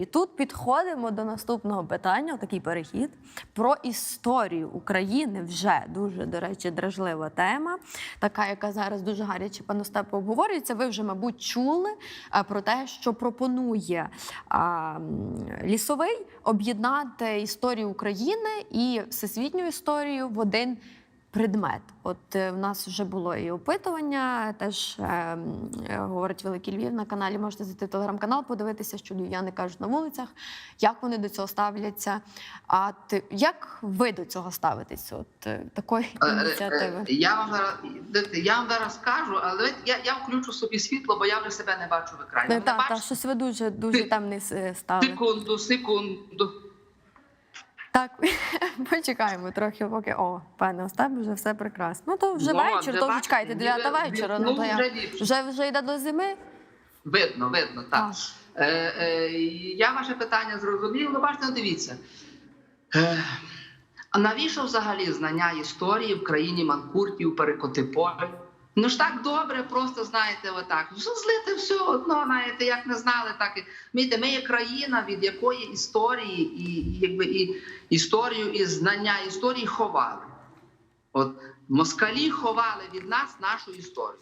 І тут підходимо до наступного питання, такий перехід про історію України. Вже дуже, до речі, дражлива тема, така, яка зараз дуже гаряче пане Остапе, обговорюється. Ви вже, мабуть, чули е, про те, що пропонує а, лісовий об'єднати історію України і всесвітню історію в один предмет. От е, в нас вже було і опитування, теж е, е, говорить Великий Львів на каналі. Можете зайти в телеграм-канал, подивитися, що львів'яни кажуть на вулицях, як вони до цього ставляться. А ти як ви до цього ставитесь? От е, такої ініціативи? Я вам зараз я вам зараз скажу, але я, я включу собі світло, бо я вже себе не бачу в екрані. Так, не так, бачите? щось ви дуже дуже темний е, стали. Секунду, секунду. Так, почекаємо трохи, поки о, пане Остап, вже все прекрасно. Ну то вже Ну, вечір, то вже чекайте, 9 вечора. Ну то я вже вже йде до зими. Видно, видно, так. Так. Е, е, я ваше питання зрозумів, але бачите, ну, дивіться. Е, а навіщо взагалі знання історії в країні манкуртів, перекотиполь? Ну ж так добре, просто знаєте, отак. Все злити все одно, знаєте, як не знали, так і Мійте, ми є країна, від якої історії і, якби і історію, і знання історії ховали. От москалі ховали від нас нашу історію.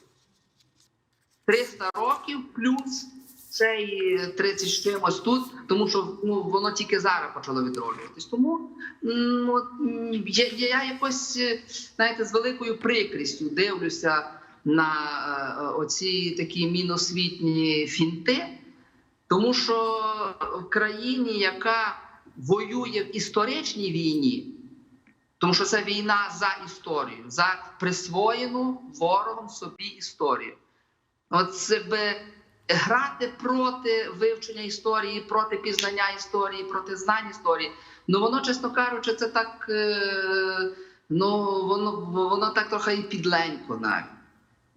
300 років плюс це і 30 з чимось тут, тому що ну, воно тільки зараз почало відроджуватись. Тому м, я, я якось, е, знаєте, з великою прикрістю дивлюся на е, оці такі міносвітні фінти, тому що в країні, яка воює в історичній війні, тому що це війна за історію, за присвоєну ворогом собі історію. От це би грати проти вивчення історії, проти пізнання історії, проти знань історії. Ну воно, чесно кажучи, це так. е, Ну воно воно так трохи і підленько навіть.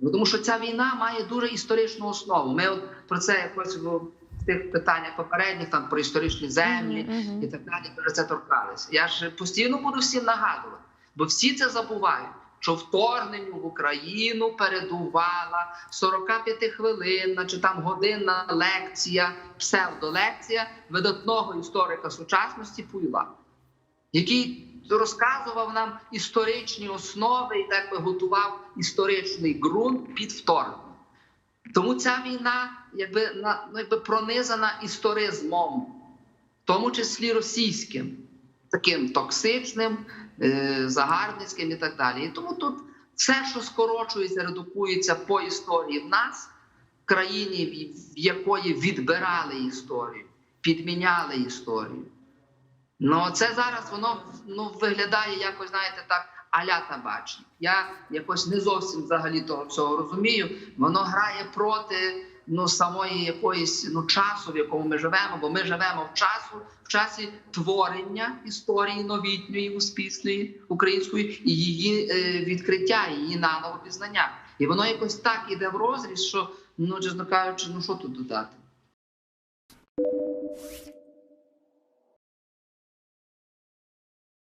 Ну, тому що ця війна має дуже історичну основу. Ми от про це якось в тих питаннях попередніх, там про історичні землі Мгм, мгм. і так далі, про це торкалися. Я ж постійно буду всім нагадувати, бо всі це забувають. Що вторгненню в Україну передувала 45 хвилинна чи там годинна лекція, псевдолекція видатного історика сучасності Пуйла, який розказував нам історичні основи і так би готував історичний ґрунт під вторгнення. Тому ця війна якби, на, ну, якби пронизана історизмом, в тому числі російським, таким токсичним, е, загарбницьким і так далі. І тому тут все, що скорочується, редукується по історії в нас, в країні, в- якої відбирали історію, підміняли історію. Ну, це зараз воно ну, виглядає якось, знаєте, так, аля табачник. Я якось не зовсім взагалі того всього розумію. Воно грає проти ну, самої якоїсь ну, часу, в якому ми живемо, бо ми живемо в часу, в часі творення історії новітньої, успішної української і її е, відкриття, її наново пізнання. І воно якось так іде в розріз, що, ну, чесно кажучи, ну що тут додати?